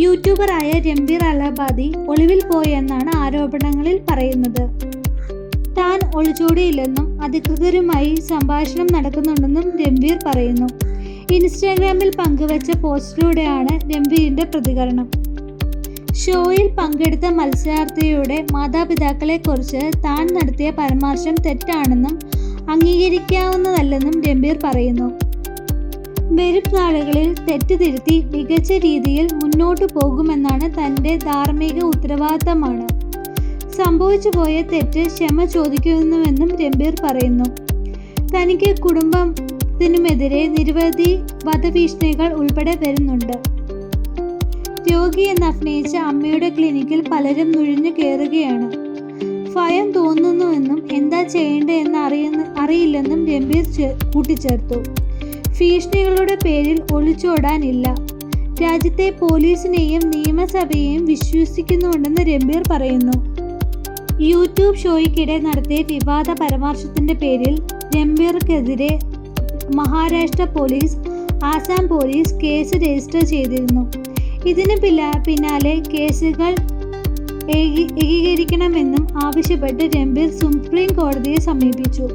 യൂട്യൂബറായ രംബീർ അലഹബാദി ഒളിവിൽ പോയെന്നാണ് ആരോപണങ്ങളിൽ പറയുന്നത്. താൻ ഒളിച്ചോടിയില്ലെന്നും അധികൃതരുമായി സംഭാഷണം നടക്കുന്നുണ്ടെന്നും രംബീർ പറയുന്നു. ഇൻസ്റ്റാഗ്രാമിൽ പങ്കുവച്ച പോസ്റ്റിലൂടെയാണ് രംബീറിന്റെ പ്രതികരണം. ഷോയിൽ പങ്കെടുത്ത മത്സരാർത്ഥിയുടെ മാതാപിതാക്കളെക്കുറിച്ച് താൻ നടത്തിയ പരാമർശം തെറ്റാണെന്നും അംഗീകരിക്കാവുന്നതല്ലെന്നും രംബീർ പറയുന്നു. വരും നാളുകളിൽ തെറ്റ് തിരുത്തി മികച്ച രീതിയിൽ മുന്നോട്ടു പോകുമെന്നാണ് തന്റെ ധാർമ്മിക ഉത്തരവാദിത്തമാണ്. സംഭവിച്ചു പോയ തെറ്റ് ക്ഷമ ചോദിക്കുന്നുവെന്നും രംബീർ പറയുന്നു. തനിക്ക് കുടുംബത്തിനുമെതിരെ നിരവധി വധഭീഷണികൾ ഉൾപ്പെടെ വരുന്നുണ്ട്. രോഗി എന്ന് അഭിനയിച്ച അമ്മയുടെ ക്ലിനിക്കിൽ പലരും നുഴഞ്ഞു കയറുകയാണ്. ഭയം തോന്നുന്നുവെന്നും എന്താ ചെയ്യേണ്ടതെന്ന് അറിയുന്ന അറിയില്ലെന്നും രംബീർ കൂട്ടിച്ചേർത്തു. ഭീഷണികളുടെ പേരിൽ ഒളിച്ചോടാനില്ല. രാജ്യത്തെ പോലീസിനെയും നിയമസഭയെയും വിശ്വസിക്കുന്നുണ്ടെന്ന് രംബീർ പറയുന്നു. യൂട്യൂബ് ഷോയ്ക്കിടെ നടത്തിയ വിവാദ പരാമർശത്തിന്റെ പേരിൽ രംബീർക്കെതിരെ Maharashtra police Assam police case register ചെയ്തിരുന്നു. ഇതിന് പിന്നാലെ കേസുകൾ ഏകീ- ഏകീകരിക്കണമെന്നും ആവശ്യപ്പെട്ട് രംബീർ സുപ്രീം കോടതിയെ സമീപിച്ചു.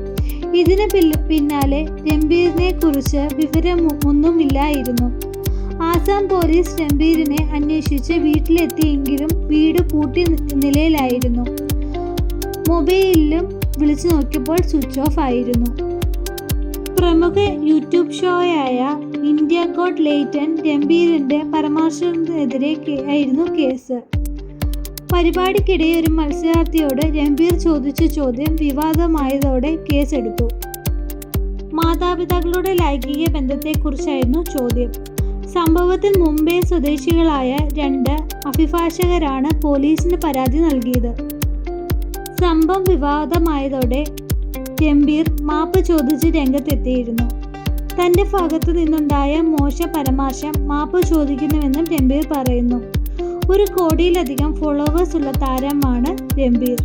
ഇതിന് പിന്നാലെ രംബീറിനെ കുറിച്ച് വിവരം ഒന്നുമില്ലായിരുന്നു. ആസാം പോലീസ് രംബീറിനെ അന്വേഷിച്ച് വീട്ടിലെത്തിയെങ്കിലും വീട് പൂട്ടി നിലയിലായിരുന്നു. മൊബൈലിലും വിളിച്ചു നോക്കിയപ്പോൾ സ്വിച്ച് ഓഫ് ആയിരുന്നു. പ്രമുഖ യൂട്യൂബ് ഷോയായ ഇന്ത്യ ഗോഡ് ലേറ്റൻ രംബീറിന്റെ പരാമർശത്തിനെതിരെ ആയിരുന്നു കേസ്. പരിപാടിക്കിടെ ഒരു മത്സരാർത്ഥിയോട് രംബീർ ചോദിച്ച ചോദ്യം വിവാദമായതോടെ കേസെടുത്തു. മാതാപിതാക്കളുടെ ലൈംഗിക ബന്ധത്തെക്കുറിച്ചായിരുന്നു ചോദ്യം. സംഭവത്തിൽ മുംബൈ സ്വദേശികളായ രണ്ട് അഭിഭാഷകരാണ് പോലീസിന് പരാതി നൽകിയത്. സംഭവം വിവാദമായതോടെ രംഭീർ മാപ്പ് ചോദിച്ച് രംഗത്തെത്തിയിരുന്നു. തന്റെ ഭാഗത്തു നിന്നുണ്ടായ മോശ പരാമർശം മാപ്പ് ചോദിക്കുന്നുവെന്നും രംബീർ പറയുന്നു. ഒരു കോടിയിലധികം ഫോളോവേഴ്സ് ഉള്ള താരമാണ് രംബീർ